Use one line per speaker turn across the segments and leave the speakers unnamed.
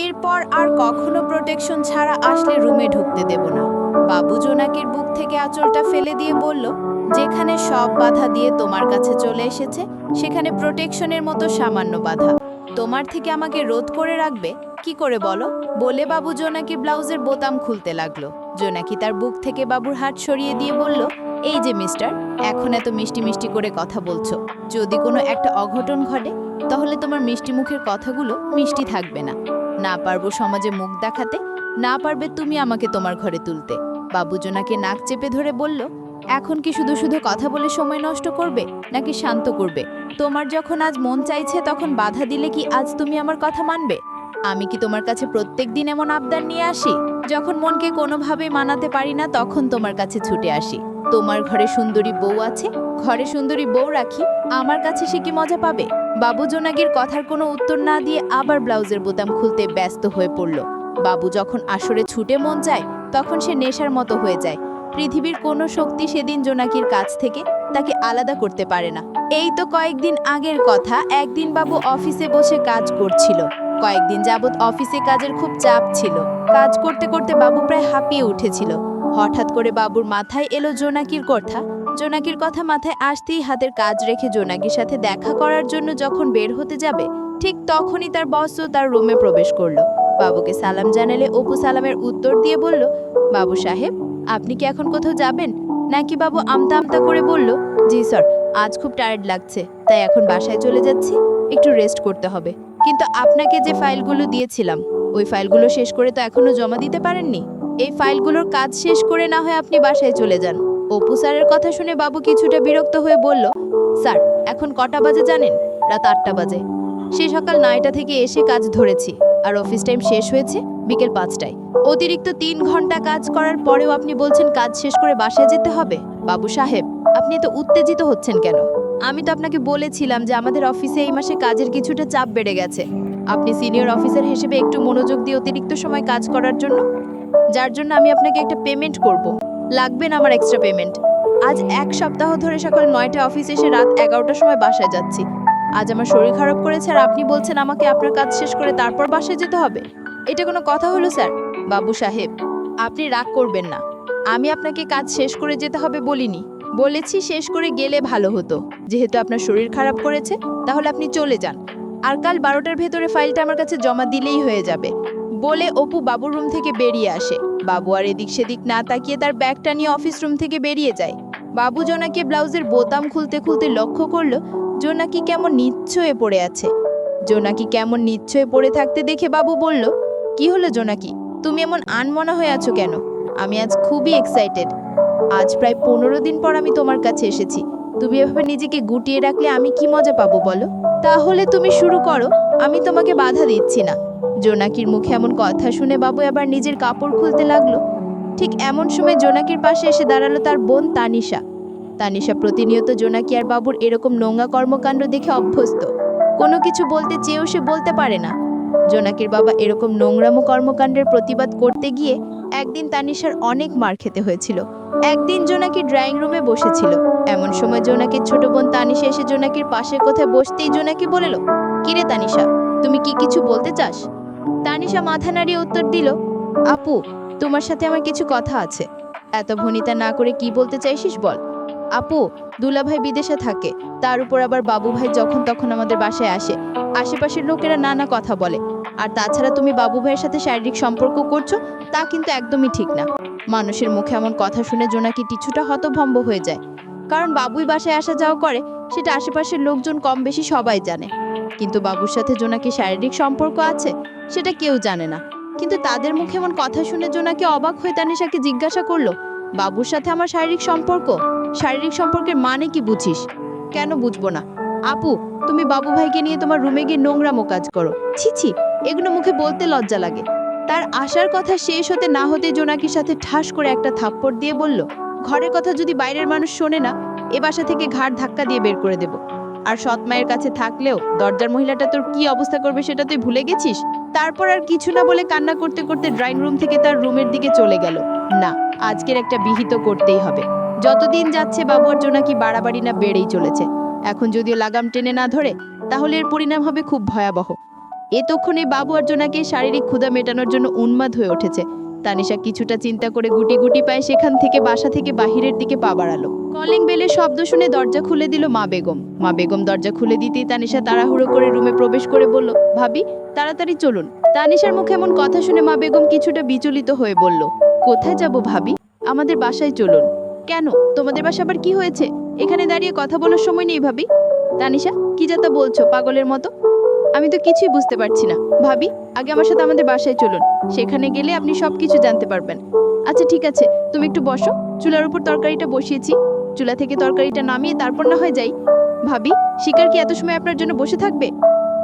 এরপর আর কখনো প্রোটেকশন ছাড়া আসলে রুমে ঢুকতে দেব না। বাবু জোনাকির বুক থেকে আঁচলটা ফেলে দিয়ে বলল, যেখানে সব বাধা দিয়ে তোমার কাছে চলে এসেছে, সেখানে প্রোটেকশনের মতো সামান্য বাধা। তোমার থেকে আমাকে রোধ করে রাখবে? কি করে বলো? বলে বাবু জোনাকির ব্লাউজের বোতাম খুলতে লাগল। জোনাকি তার বুক থেকে বাবুর হাত সরিয়ে দিয়ে বলল, এই যে মিস্টার এখন এত মিষ্টি মিষ্টি করে কথা বলছো। যদি কোনো একটা অঘটন ঘটে, তাহলে তোমার মিষ্টি মুখের কথাগুলো মিষ্টি থাকবে না। না পারব সমাজে মুখ দেখাতে, না পারবে তুমি আমাকে তোমার ঘরে তুলতে। বাবু জোনাকে নাক চেপে ধরে বলল, এখন কি শুধু শুধু কথা বলে সময় নষ্ট করবে, নাকি শান্ত করবে? তোমার যখন আজ মন চাইছে, তখন বাধা দিলে কি আজ তুমি আমার কথা মানবে? আমি কি তোমার কাছে প্রত্যেক দিন এমন আবদার নিয়ে আসি? যখন মনকে কোনোভাবে মানাতে পারি না, তখন তোমার কাছে ছুটে আসি। তোমার ঘরে সুন্দরী বউ আছে? ঘরে সুন্দরী বউ রাখি, আমার কাছে সে কি মজা পাবে? বাবু জোনাগির কথার কোনো উত্তর না দিয়ে আবার ব্লাউজের বোতাম খুলতে ব্যস্ত হয়ে পড়ল। বাবু যখন আসরে ছুটে মন যায়, তখন সে নেশার মতো হয়ে যায়। পৃথিবীর কোনো শক্তি সেদিন জোনাকির কাছ থেকে তাকে আলাদা করতে পারে না। এই তো কয়েকদিন আগের কথা, একদিন বাবু অফিসে বসে কাজ করছিল। কয়েকদিন যাবৎ অফিসে কাজের খুব চাপ ছিল। কাজ করতে করতে বাবু প্রায় হাঁপিয়ে উঠেছিল। হঠাৎ করে বাবুর মাথায় এলো জোনাকির কথা। জোনাকির কথা মাথায় আসতেই হাতের কাজ রেখে জোনাকির সাথে দেখা করার জন্য যখন বের হতে যাবে, ঠিক তখনই তার বসও তার রুমে প্রবেশ করল। বাবুকে সালাম জানালে অপু সালামের উত্তর দিয়ে বলল, বাবু সাহেব, আপনি কি এখন কোথাও যাবেন? নাকি বাবু আমতা আমতা করে বলল, জি স্যার, আজ খুব টায়ার্ড লাগছে, তাই এখন বাসায় চলে যাচ্ছি, একটু রেস্ট করতে হবে। কিন্তু আপনাকে যে ফাইলগুলো দিয়েছিলাম, ওই ফাইলগুলো শেষ করে তো এখনও জমা দিতে পারেননি? এই ফাইলগুলোর কাজ শেষ করে না হয় আপনি বাসায় চলে যান। অপু স্যারের কথা শুনে বাবু কিছুটা বিরক্ত হয়ে বলল, স্যার, এখন কটা বাজে জানেন? রাত আটটা বাজে। সে সকাল নয়টা থেকে এসে কাজ ধরেছি, আর অফিস টাইম শেষ হয়েছে বিকেল পাঁচটায়। অতিরিক্ত তিন ঘণ্টা কাজ করার পরেও আপনি বলছেন কাজ শেষ করে বাসায় যেতে হবে? বাবু সাহেব, আপনি তো উত্তেজিত হচ্ছেন কেন? আমি তো আপনাকে বলেছিলাম যে আমাদের অফিসে এই মাসে কাজের কিছুটা চাপ বেড়ে গেছে। আপনি সিনিয়র অফিসার হিসেবে একটু মনোযোগ দিয়ে অতিরিক্ত সময় কাজ করার জন্য যার জন্য আমি আপনাকে একটা পেমেন্ট করব। লাগবে না আমার এক্সট্রা পেমেন্ট আজ এক সপ্তাহ ধরে সকাল নয়টা অফিস এসে রাত এগারোটার সময় বাসায় যাচ্ছি। আজ আমার শরীর খারাপ করেছে আর আপনি বলছেন আমাকে আপনার কাজ শেষ করে তারপর বাসায় যেতে হবে। এটা কোনো কথা হলো, স্যার? বাবু সাহেব, আপনি রাগ করবেন না। আমি আপনাকে কাজ শেষ করে যেতে হবে বলিনি। বলেছি শেষ করে গেলে ভালো হতো। যেহেতু আপনার শরীর খারাপ করেছে, তাহলে আপনি চলে যান। আর কাল বারোটার ভেতরে ফাইলটা আমার কাছে জমা দিলেই হয়ে যাবে। বলে অপু বাবুর রুম থেকে বেরিয়ে আসে। বাবু আর এদিক সেদিক না তাকিয়ে তার ব্যাগটা নিয়ে অফিস রুম থেকে বেরিয়ে যায়। বাবু জোনাকে ব্লাউজের বোতাম খুলতে খুলতে লক্ষ্য করল জোনাকি কেমন নিচ্ছয়ে পড়ে আছে। জোনাকি কেমন নিচ্ছয়ে পড়ে থাকতে দেখে বাবু বলল, কি হলো জোনাকি তুমি এমন আনমনা হয়ে আছো কেন? আমি আজ খুবই এক্সাইটেড আজ প্রায় পনেরো দিন পর আমি তোমার কাছে এসেছি। তুমি এভাবে নিজেকে গুটিয়ে রাখলে আমি কি মজা পাবো বলো? তাহলে তুমি শুরু করো, আমি তোমাকে বাধা দিচ্ছি না। জোনাকির মুখে এমন কথা শুনে বাবু আবার নিজের কাপড় খুলতে লাগল। ঠিক এমন সময় জোনাকির পাশে এসে দাঁড়াল তার বোন তানিশা। তানিশা প্রতিনিয়ত জোনাকি আর বাবুর এরকম নোংরা কর্মকাণ্ড দেখে অভ্যস্ত। কোনো কিছু বলতে চেয়েও সে বলতে পারে না। জোনাকির বাবা এরকম নোংরামো কর্মকাণ্ডের প্রতিবাদ করতে গিয়ে একদিন তানিশার অনেক মার খেতে হয়েছিল। একদিন জোনাকি ড্রয়িং রুমে বসেছিল। এমন সময় জোনাকির ছোট বোন তানিশা এসে জোনাকির পাশের কোথায় বসতেই জোনাকি বলল কিরে তানিশা, তুমি কি কিছু বলতে চাস? তানিশা মাথা নাড়িয়ে উত্তর দিল, আপু, তোমার সাথে আমার কিছু কথা আছে। এত ভনিতা না করে কি বলতে চাইছিস বল? আপু, দুলাভাই বিদেশে থাকে, তার উপর আবার বাবু ভাই যখন তখন আমাদের বাসায় আসে। আশেপাশের লোকেরা নানা কথা বলে। আর তাছাড়া তুমি বাবু ভাইয়ের সাথে শারীরিক সম্পর্ক করছ, তা কিন্তু একদমই ঠিক না। মানুষের মুখে এমন কথা শুনে জোনাকি কিছুটা হতভম্ব হয়ে যায়। কারণ বাবুই বাসায় আসা যাওয়া করে, সেটা আশেপাশের লোকজন কম বেশি সবাই জানে। কিন্তু বাবুর সাথে জোনাকি শারীরিক সম্পর্ক আছে, সেটা কেউ জানে না। কিন্তু তাদের মুখে এমন কথা শুনে জোনাকি অবাক হয়ে তানিশাকে জিজ্ঞাসা করল, বাবুর সাথে আমার শারীরিক সম্পর্ক? শারীরিক সম্পর্কের মানে কি বুঝিস? কেন বুঝব না। আপু, তুমি বাবু ভাইকে নিয়ে তোমার রুমে গিয়ে নোংরামো কাজ করো। ছি ছি, এগুলো মুখে বলতে লজ্জা লাগে। তার আসার কথা শেষ হতে না হতে জোনাকির সাথে ঠাস করে একটা থাপ্পড় দিয়ে বলল, ঘরের কথা যদি বাইরের মানুষ শোনে না, এ বাসা থেকে ঘাড় ধাক্কা দিয়ে বের করে দেব। আর সৎ মায়ের কাছে থাকলেও দরজার মহিলাটা তোর কি অবস্থা করবে সেটা তুই ভুলে গেছিস? তারপর আর কিছু না বলে কান্না করতে করতে ড্রয়িং রুম থেকে তার রুমের দিকে চলে গেল। না, আজকের একটা বিহিত করতেই হবে। যতদিন যাচ্ছে বাবু আর জোনাকি বাড়াবাড়ি না বেড়েই চলেছে। এখন যদিও লাগাম টেনে না ধরে, তাহলে এর পরিণাম হবে খুব ভয়াবহ। এতক্ষণে বাবু আর জোনাকে শারীরিক ক্ষুধা মেটানোর জন্য উন্মাদ হয়ে উঠেছে। তানিশা কিছুটা চিন্তা করে গুটি গুটি পায়ে সেখান থেকে বাসা থেকে বাহিরের দিকে পা বাড়ালো। কলিং বেলের শব্দ শুনে দরজা খুলে দিল মা বেগম। মা বেগম দরজা খুলে দিতেই তানিশা তাড়াহুড়ো করে রুমে প্রবেশ করে বলল, ভাবি, তাড়াতাড়ি চলুন। তানিশার মুখে এমন কথা শুনে মা বেগম কিছুটা বিচলিত হয়ে বলল, কোথায় যাব ভাবি? আমাদের বাসায় চলুন। কেন? তোমাদের বাসা আবার কি হয়েছে? এখানে দাঁড়িয়ে কথা বলার সময় নেই ভাবি? তানিশা, কি যাতা বলছো, পাগলের মতো? আমি তো কিছুই বুঝতে পারছি না। ভাবি, আগে আমার সাথে আমাদের বাসায় চলুন। সেখানে গেলে আপনি সব কিছু জানতে পারবেন। আচ্ছা ঠিক আছে, তুমি একটু বসো। চুলার উপর তরকারিটা বসিয়েছি। চুলা থেকে তরকারিটা নামিয়ে তারপর না হয় যাই। ভাবি, শিকার কি এত সময় আপনার জন্য বসে থাকবে?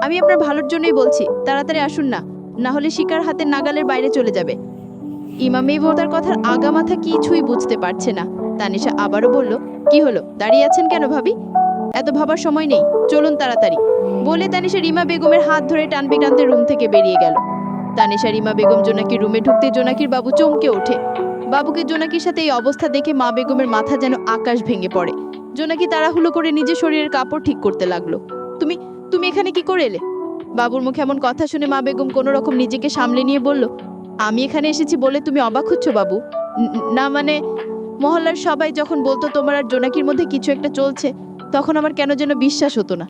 আমি আপনার ভালোর জন্যই বলছি, তাড়াতাড়ি আসুন না। না হলে শিকার হাতে নাগালের বাইরে চলে যাবে। ইমামি তার কথার আগা মাথা কিছুই বুঝতে পারছে না। তানিশা আবারও বলল, কি হলো? দাঁড়িয়ে আছেন কেন ভাবি? এত ভাবার সময় নেই, চলুন তাড়াতাড়ি। বলে তানিশা রিমা বেগমের হাত ধরে টানবে টানতে রুম থেকে বেরিয়ে গেল। তানিশা রিমা বেগম জোনাকির রুমে ঢুকতে জোনাকির বাবু চমকে ওঠে। বাবুকে জোনাকির সাথে এই অবস্থা দেখে মা বেগমের মাথা যেন আকাশ ভেঙে পড়ে। জোনাকি তাড়াহুলো করে নিজের শরীরের কাপড় ঠিক করতে লাগল। তুমি তুমি এখানে কি করে এলে? বাবুর মুখে এমন কথা শুনে মা বেগম কোনো রকম নিজেকে সামলে নিয়ে বলল, আমি এখানে এসেছি বলে তুমি অবাক হচ্ছ বাবু। না মানে মহল্লার সবাই যখন বলতো তোমার আর জোনাকির মধ্যে কিছু একটা চলছে তখন আমার কেন যেন বিশ্বাস হতো না।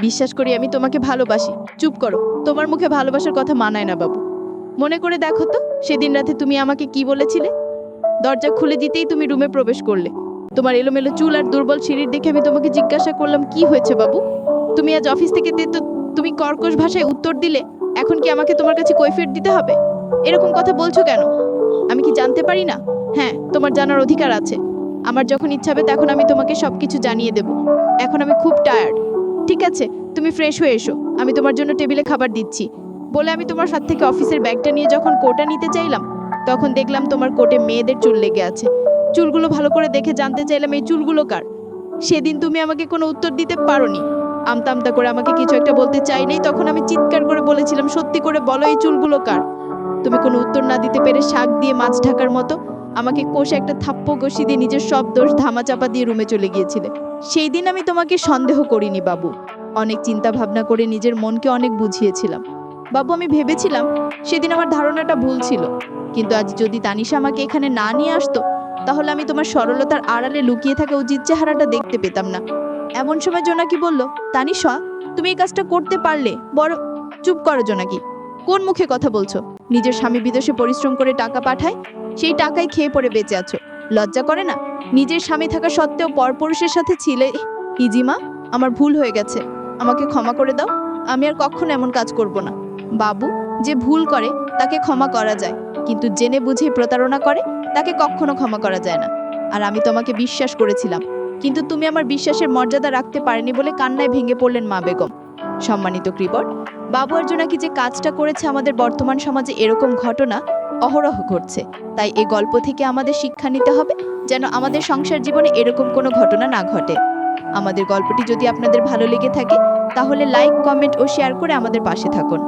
বিশ্বাস করি আমি তোমাকে ভালোবাসি। চুপ করো। তোমার মুখে ভালোবাসার কথা মানায় না বাবু। মনে করে দেখো তো, সেদিন রাতে তুমি আমাকে কি বলেছিলে? দরজা খুলে দিতেই তুমি রুমে প্রবেশ করলে। তোমার এলোমেলো চুল আর দুর্বল সিঁড়ির দেখে আমি তোমাকে জিজ্ঞাসা করলাম, কি হয়েছে বাবু? তুমি আজ অফিস থেকে তে- তুমি কর্কশ ভাষায় উত্তর দিলে, এখন কি আমাকে তোমার কাছে কৈফিয়ত দিতে হবে? এরকম কথা বলছো কেন? আমি কি জানতে পারি না? হ্যাঁ তোমার জানার অধিকার আছে। আমার যখন ইচ্ছা হবে তখন আমি তোমাকে সবকিছু জানিয়ে দেব। এখন আমি খুব টায়ার্ড ঠিক আছে, তুমি ফ্রেশ হয়ে এসো। আমি তোমার জন্য টেবিলে খাবার দিচ্ছি। বলে আমি তোমার হাত থেকে অফিসের ব্যাগটা নিয়ে যখন কোটা নিতে চাইলাম, তখন দেখলাম তোমার কোটে মেয়েদের চুল লেগে আছে। চুলগুলো ভালো করে দেখে জানতে চাইলাম এই চুলগুলো কার। সেদিন তুমি আমাকে কোনো উত্তর দিতে পারোনি। আমতা আমতা করে আমাকে কিছু একটা বলতে চাইনি, তখন আমি চিৎকার করে বলেছিলাম, সত্যি করে বলো এই চুলগুলো কার? তুমি কোনো উত্তর না দিতে পেরে শাক দিয়ে মাছ ঢাকার মতো আমাকে কোষে একটা থাপ্প ঘষি দিয়ে নিজের সব দোষ ধামাচাপা দিয়ে রুমে চলে গিয়েছিলে। সেই দিন আমি তোমাকে সন্দেহ করিনি, বাবু। অনেক চিন্তা ভাবনা করে নিজের মনকে অনেক বুঝিয়েছিলাম। বাবু, আমি ভেবেছিলাম সেদিন আমার ধারণাটা ভুল ছিল। কিন্তু আজ যদি তানিশা আমাকে এখানে না নিয়ে আসতো, তাহলে আমি তোমার সরলতার আড়ালে লুকিয়ে থাকা উচিত চেহারাটা দেখতে পেতাম না। এমন সময় জোনাকি বলল, তানিশা, তুমি এই কাজটা করতে পারলে বড় চুপ করো জোনাকি। কোন মুখে কথা বলছো? নিজের স্বামী বিদেশে পরিশ্রম করে টাকা পাঠায় সেই টাকাই খেয়ে পড়ে বেঁচে আছো। লজ্জা করে না? নিজের স্বামী থাকা সত্ত্বেও পরপুরুষের সাথে ছিলে? ইজিমা আমার ভুল হয়ে গেছে। আমাকে ক্ষমা করে দাও। আমি আর কখনো এমন কাজ করব না। বাবু যে ভুল করে, তাকে ক্ষমা করা যায়। কিন্তু জেনে বুঝে প্রতারণা করে, তাকে কখনো ক্ষমা করা যায় না। আর আমি তোমাকে বিশ্বাস করেছিলাম। কিন্তু তুমি আমার বিশ্বাসের মর্যাদা রাখতে পারেনি বলে কান্নায় ভেঙে পড়লেন মা বেগম। সম্মানিত ক্রিবট বাবু আর জোনাকি যে কাজটা করেছে আমাদের বর্তমান সমাজে এরকম ঘটনা অহরহ ঘটছে তাই এই গল্প থেকে আমাদের শিক্ষা নিতে হবে যেন আমাদের সংসার জীবনে এরকম কোনো ঘটনা না ঘটে। আমাদের গল্পটি যদি আপনাদের ভালো লেগে থাকে, তাহলে লাইক কমেন্ট ও শেয়ার করে আমাদের পাশে থাকুন।